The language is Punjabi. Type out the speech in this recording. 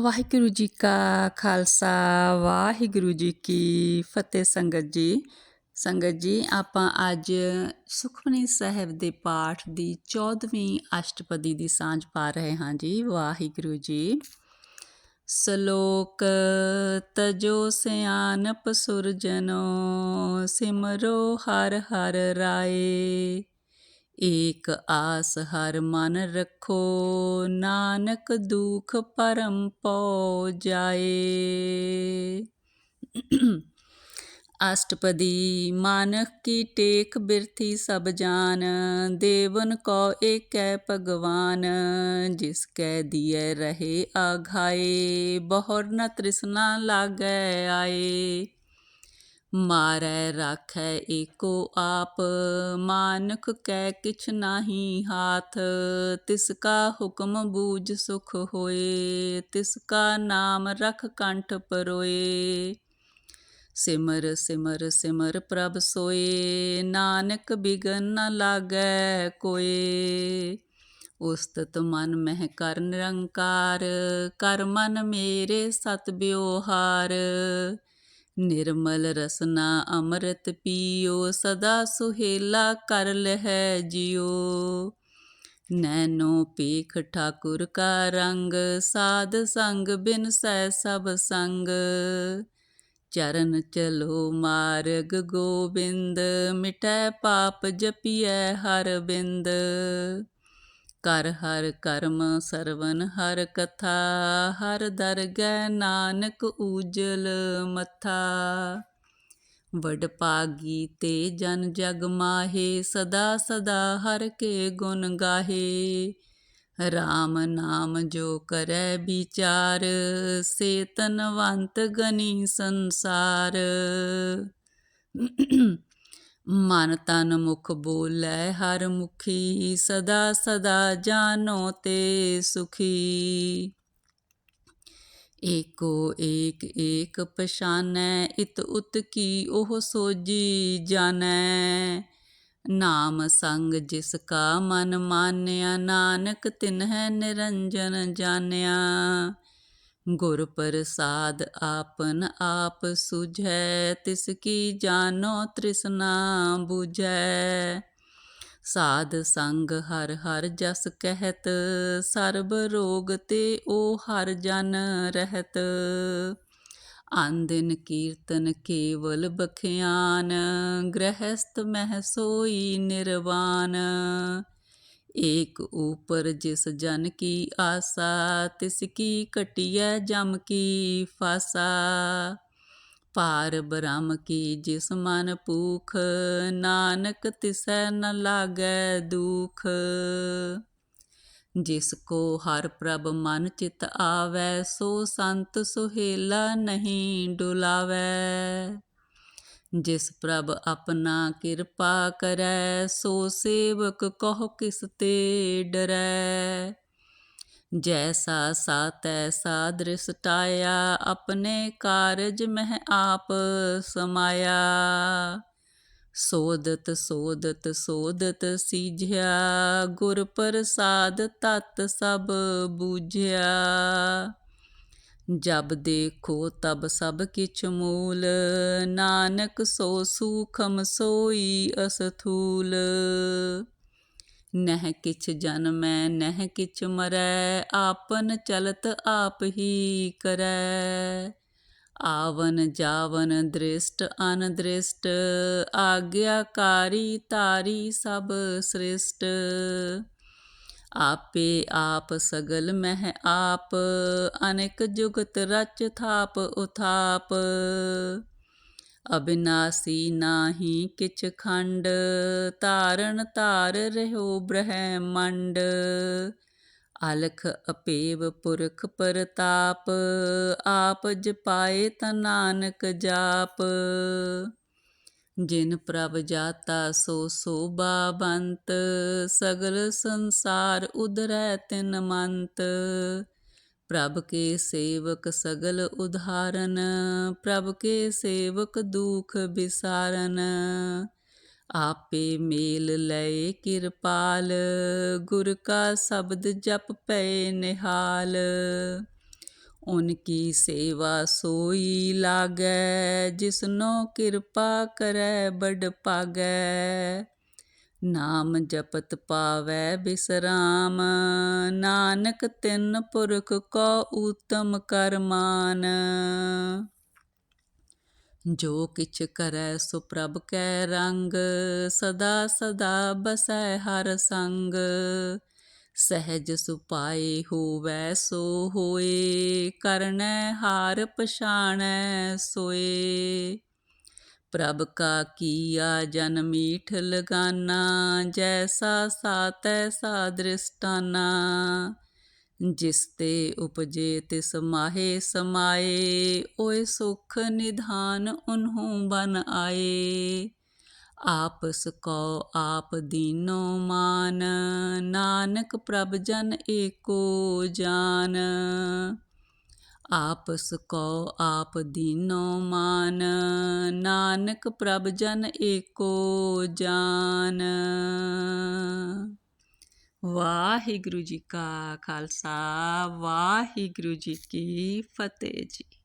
ਵਾਹਿਗੁਰੂ ਜੀ ਕਾ ਖਾਲਸਾ, ਵਾਹਿਗੁਰੂ ਜੀ ਕੀ ਫਤਿਹ ਸੰਗਤ ਜੀ। ਸੰਗਤ ਜੀ, ਆਪਾਂ ਅੱਜ ਸੁਖਮਨੀ ਸਾਹਿਬ ਦੇ ਪਾਠ ਦੀ 14ਵੀਂ ਅਸ਼ਟਪਦੀ ਦੀ ਸਾਂਝ ਪਾ ਰਹੇ ਹਾਂ ਜੀ, ਵਾਹਿਗੁਰੂ ਜੀ। ਸ਼ਲੋਕ, ਤਜੋ ਸਿਆਨਪ ਸੁਰਜਨੋ, ਸਿਮਰੋ ਹਰ ਹਰ ਰਾਏ। ਏਕ ਆਸ ਹਰ ਮਨ ਰੱਖੋ, ਨਾਨਕ ਦੁਖ ਪਰਮ ਪਉ ਜਾਏ। ਅਸ਼ਟਪਦੀ, ਮਾਨਕ ਕੀ ਟੇਕ ਬਿਰਥੀ ਸਭ ਜਾਨ, ਦੇਵਨ ਕੋ ਏਕੈ ਭਗਵਾਨ, ਜਿਸ ਕੈ ਦੀਐ ਰਹੇ ਆਘਾਏ, ਬਹੁਰ ਨ ਤ੍ਰਿਸ਼ਨਾ ਲਾਗੈ ਆਏ। ਮਾਰੈ ਰਾਖੈ ਏਕੋ ਆਪ, ਮਾਨਕ ਕੈ ਕਿਛ ਨਾਹੀ ਹਾਥ, ਤਿਸ ਕਾ ਹੁਕਮ ਬੂਝ ਸੁਖ ਹੋਏ, ਤਿਸ ਕਾ ਨਾਮ ਰਖ ਕੰਠ ਪਰੋਏ। ਸਿਮਰ ਸਿਮਰ ਸਿਮਰ ਪ੍ਰਭ ਸੋਏ, ਨਾਨਕ ਬਿਗਨ ਨ ਲਾਗੈ ਕੋਏ। ਉਸਤਤ ਮਨ ਮਹਿ ਕਰ ਨਿਰੰਕਾਰ, ਕਰ ਮਨ ਮੇਰੇ ਸਤ ਬਿਵਹਾਰ ਨਿਰਮਲ ਰਸਨਾ ਅੰਮ੍ਰਿਤ ਪੀਓ, ਸਦਾ ਸੁਹੇਲਾ ਕਰ ਲਹਿ ਜਿਉ ਨੈਨੋ ਪੀਖ ਠਾਕੁਰ ਕਾ ਰੰਗ, ਸਾਧ ਸੰਗ ਬਿਨ ਸਹਿ ਸਭ ਸੰਗ। ਚਰਨ ਚਲੋ ਮਾਰਗ ਗੋਬਿੰਦ, ਮਿਟੈ ਪਾਪ ਜਪੀਐ ਹਰ ਬਿੰਦ। ਕਰ ਹਰ ਕਰਮ ਸਰਵਨ ਹਰ ਕਥਾ, ਹਰ ਦਰਗਹਿ ਨਾਨਕ ਊਜਲ ਮਥਾ। ਵਡ ਪਾਗੀ ਤੇ ਜਨ ਜਗ ਮਾਹੇ, ਸਦਾ ਸਦਾ ਹਰ ਕੇ ਗੁਣ ਗਾਹੇ। RAM ਨਾਮ ਜੋ ਕਰੈ ਵਿਚਾਰ ਸੇ ਤਨਵੰਤ ਗਨੀ ਸੰਸਾਰ। ਮਨ ਤਨ ਮੁਖ ਬੋਲੇ, ਹਰ ਮੁਖੀ ਸਦਾ ਸਦਾ ਜਾਨੋ ਤੇ ਸੁਖੀ। ਏਕੋ ਏਕ ਏਕ ਪਛਾਨੈ, ਇਤ ਉਤ ਕੀ ਉਹ ਸੋਜੀ ਜਾਣੈ ਨਾਮ ਸੰਗ ਜਿਸ ਕਾ ਮਨ ਮਾਨਿਆ, ਨਾਨਕ ਤਿਨ ਹੈ ਨਿਰੰਜਨ ਜਾਣਿਆ ਗੁਰ ਪ੍ਰਸਾਦ ਆਪਨ ਆਪ ਸੁਝੈ, ਤਿਸ ਕੀ ਜਾਨੋ ਤ੍ਰਿਸ਼ਨਾ 부ਝੈ ਸਾਧ ਸੰਗ ਹਰ ਹਰ ਜਸ ਕਹਿਤ, ਸਰਬ ਰੋਗ ਤੇ ਉਹ ਹਰ ਜਨ ਰਹਿਤ। ਆਂਦਿਨ ਕੀਰਤਨ ਕੇਵਲ ਬਖਿਆਨ ਗ੍ਰਹਸਤ ਮਹਿ ਸੋਈ ਨਿਰਵਾਨ। ਏਕ ਊਪਰ ਜਿਸ ਜਨ ਕੀ ਆਸਾ, ਤਿਸ ਕੀ ਕਟਿਐ ਜਮ ਕੀ ਫਾਸਾ। ਪਾਰ ਬ੍ਰਹਮ ਕੀ ਜਿਸ ਮਨ ਪੂਖ ਨਾਨਕ ਤਿਸੈ ਨ ਲਾਗੈ ਦੁਖ। ਜਿਸ ਕੋ ਹਰ ਪ੍ਰਭ ਮਨ ਚਿਤ ਆਵੈ, ਸੋ ਸੰਤ ਸੁਹੇਲਾ ਨਹੀਂ ਡੁਲਾਵੈ। ਜਿਸ ਪ੍ਰਭ ਆਪਣਾ ਕਿਰਪਾ ਕਰੈ, ਸੋ ਸੇਵਕ ਕਹੋ ਕਿਸ ਤੇ ਡਰੈ। ਜੈਸਾ ਸਾਤੈ ਸਾਦ੍ਰਿਸ ਟਾਇਆ, ਆਪਣੇ ਕਾਰਜ ਮਹਿ ਆਪ ਸਮਾਇਆ। ਸੋਦਤ ਸੋਦਤ ਸੋਦਤ ਸੀਝਿਆ, ਗੁਰ ਪ੍ਰਸਾਦ ਤਤ ਸਭ ਬੂਝਿਆ। ਜਬ ਦੇਖੋ ਤਬ ਸਭ ਕਿਛ ਮੂਲ। ਨਾਨਕ ਸੋ ਸੂਖਮ ਸੋਈ ਅਸਥੂਲ। ਨਹਿ ਕਿਛ ਜਨਮੈ, ਨਹਿ ਕਿਛ ਮਰੈ, ਆਪਨ ਚਲਤ ਆਪ ਹੀ ਕਰੈ। ਆਵਨ ਜਾਵਨ ਦ੍ਰਿਸ਼ਟ, ਅਨਦ੍ਰਿਸ਼ਟ, ਆਗਿਆਕਾਰੀ ਤਾਰੀ ਸਭ ਸ੍ਰਿਸ਼ਟ। ਆਪੇ ਆਪ ਸਗਲ ਮਹਿ ਆਪ, ਅਨੇਕ ਜੁਗਤ ਰਚ ਥਾਪ ਉਥਾਪ। ਅਬਿਨਾਸੀ ਨਾਹੀ ਕਿਛ ਖੰਡ ਤਾਰਨ ਤਾਰ ਰਹਿਓ ਬ੍ਰਹਮੰਡ। ਅਲਖ ਅਪੇਵ ਪੁਰਖ ਪ੍ਰਤਾਪ, ਆਪ ਜਪਾਏ ਤਾ ਨਾਨਕ ਜਾਪ। ਜਿਨ ਪ੍ਰਭ ਜਾਤਾ ਸੋ ਸੋਭਾ ਬੰਤ, ਸਗਲ ਸੰਸਾਰ ਉਧਰੈ ਤਿਨ ਮੰਤ। ਪ੍ਰਭ ਕੇ ਸੇਵਕ ਸਗਲ ਉਧਾਰਨ, ਪ੍ਰਭ ਕੇ ਸੇਵਕ ਦੁਖ ਵਿਸਾਰਨ ਆਪੇ ਮੇਲ ਲਏ ਕਿਰਪਾਲ, ਗੁਰ ਕਾ ਸ਼ਬਦ ਜਪ ਪਏ ਨਿਹਾਲ। ਉਨਕੀ ਸੇਵਾ ਸੋਈ ਲਾਗੈ ਜਿਸਨੋ ਕਿਰਪਾ ਕਰੈ ਬੜ ਪਾਗੈ ਨਾਮ ਜਪਤ ਪਾਵੈ ਬਿਸਰਾਮ, ਨਾਨਕ ਤਿੰਨ ਪੁਰਖ ਕੋ ਊਤਮ ਕਰਮਾਨ ਜੋ ਕਿਛ ਕਰੈ ਸੋ ਪ੍ਰਭ ਕੈ ਰੰਗ, ਸਦਾ ਸਦਾ ਬਸੈ ਹਰ ਸੰਗ। ਸਹਿਜ ਸੁਪਾਏ ਹੋਵੈ ਸੋ ਹੋਏ, ਕਰਨੈ ਹਾਰ ਪਛਾਣੈ ਸੋਏ। ਪ੍ਰਭ ਕਾ ਕੀਆ ਜਨ ਮੀਠ ਲਗਾਨਾ, ਜੈਸਾ ਸਾਤੈ ਸਾ ਦ੍ਰਿਸ਼ਟਾਨਾ। ਜਿਸ ਤੇ ਉਪਜੇ ਤਿਸ ਮਾਹੇ ਸਮਾਏ, ਓਏ ਸੁਖ ਨਿਧਾਨ ਉਨਹੂ ਬਨ ਆਏ। ਆਪਸ ਕੋ ਆਪ ਦੀਨੋ ਮਾਨ, ਨਾਨਕ ਪ੍ਰਭ ਜਨ ਏਕੋ ਜਾਨ। ਆਪਸ ਕੋ ਆਪ ਦੀਨੋ ਮਾਨ, ਨਾਨਕ ਪ੍ਰਭ ਜਨ ਏਕੋ ਜਾਨ। ਵਾਹਿਗੁਰੂ ਜੀ ਕਾ ਖਾਲਸਾ, ਵਾਹਿਗੁਰੂ ਜੀ ਕੀ ਫਤਿਹ ਜੀ।